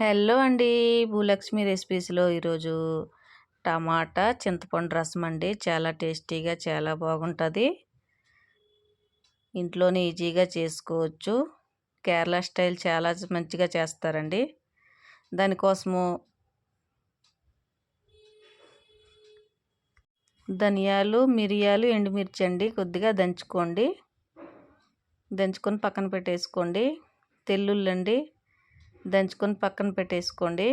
Hello అండి. భూలక్ష్మి రెసిపీస్లో ఈరోజు టమాటా చింతపండు రసం అండి. చాలా టేస్టీగా చాలా బాగుంటుంది. ఇంట్లోనే ఈజీగా చేసుకోవచ్చు. కేరళ స్టైల్ చాలా మంచిగా చేస్తారండి. దానికోసము ధనియాలు మిరియాలు ఎండుమిర్చి అండి. కొద్దిగా దంచుకోండి. దంచుకొని పక్కన పెట్టేసుకోండి. తెల్లుల్లండి. దంచుకొని పక్కన పెట్టేసుకోండి.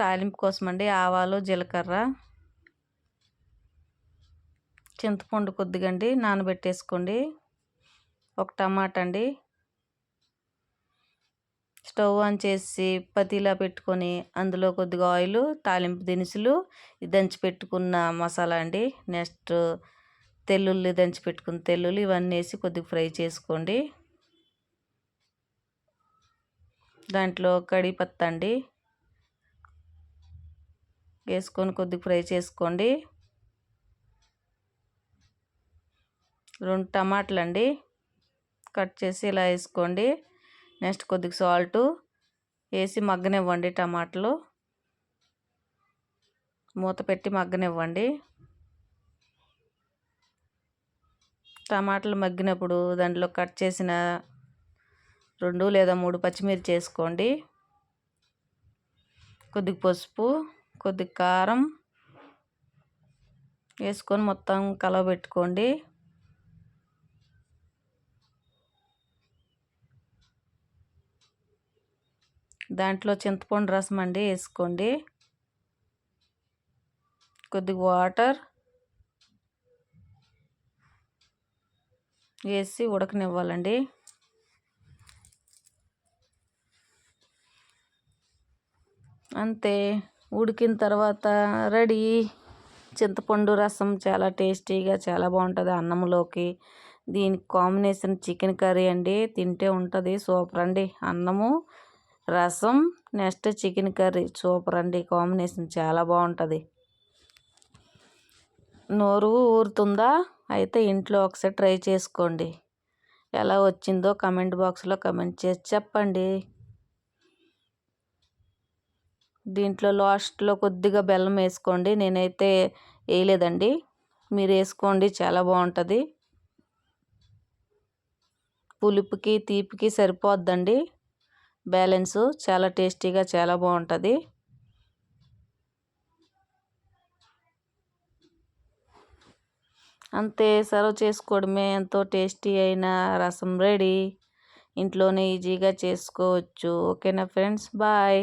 తాలింపు కోసం అండి ఆవాలు జీలకర్ర చింతపండు కొద్దిగా అండి నానబెట్టేసుకోండి. ఒక టమాటా అండి. స్టవ్ ఆన్ చేసి పతిలా పెట్టుకొని అందులో కొద్దిగా ఆయిల్ తాలింపు దినుసులు దంచి పెట్టుకున్న మసాలా అండి. నెక్స్ట్ తెల్లుల్లి దంచి పెట్టుకున్న తెల్లుల్లి ఇవన్నీ వేసి కొద్దిగా ఫ్రై చేసుకోండి. దాంట్లో కడిపత్త అండి. వేసుకొని కొద్దిగా ఫ్రై చేసుకోండి. రెండు టమాటాలు అండి. కట్ చేసి ఇలా వేసుకోండి. నెక్స్ట్ కొద్దిగా సాల్ట్ వేసి మగ్గనివ్వండి టమాటాలు. మూత పెట్టి మగ్గనివ్వండి. టమాటాలు మగ్గినప్పుడు దాంట్లో కట్ చేసిన రెండు లేదా మూడు పచ్చిమిర్చి వేసుకోండి. కొద్దిగా పసుపు కొద్దిగా కారం వేసుకొని మొత్తం కలవబెట్టుకోండి దాంట్లో చింతపండు రసం అండి వేసుకోండి. కొద్దిగా వాటర్ వేసి ఉడకనివ్వాలండి. అంతే ఉడికిన తర్వాత రెడీ. చింతపండు రసం చాలా టేస్టీగా చాలా బాగుంటుంది అన్నంలోకి. దీనికి కాంబినేషన్ చికెన్ కర్రీ అండి తింటే ఉంటుంది సూపర్ అండి. అన్నము రసం నెక్స్ట్ చికెన్ కర్రీ సూపర్ అండి కాంబినేషన్ చాలా బాగుంటుంది. నోరు ఊరుతుందా? అయితే ఇంట్లో ఒకసారి ట్రై చేసుకోండి. ఎలా వచ్చిందో కమెంట్ బాక్స్లో కమెంట్ చేసి చెప్పండి. దీంట్లో లాస్ట్లో కొద్దిగా బెల్లం వేసుకోండి. నేనైతే వేయలేదండి. మీరు వేసుకోండి. చాలా బాగుంటుంది. పులుపుకి తీపికి సరిపోద్దండి. బ్యాలెన్సు చాలా టేస్టీగా చాలా బాగుంటుంది. అంతే సర్వ్ చేసుకోవడమే. ఎంతో టేస్టీ అయిన రసం రెడీ. ఇంట్లోనే ఈజీగా చేసుకోవచ్చు. ఓకేనా ఫ్రెండ్స్? బాయ్.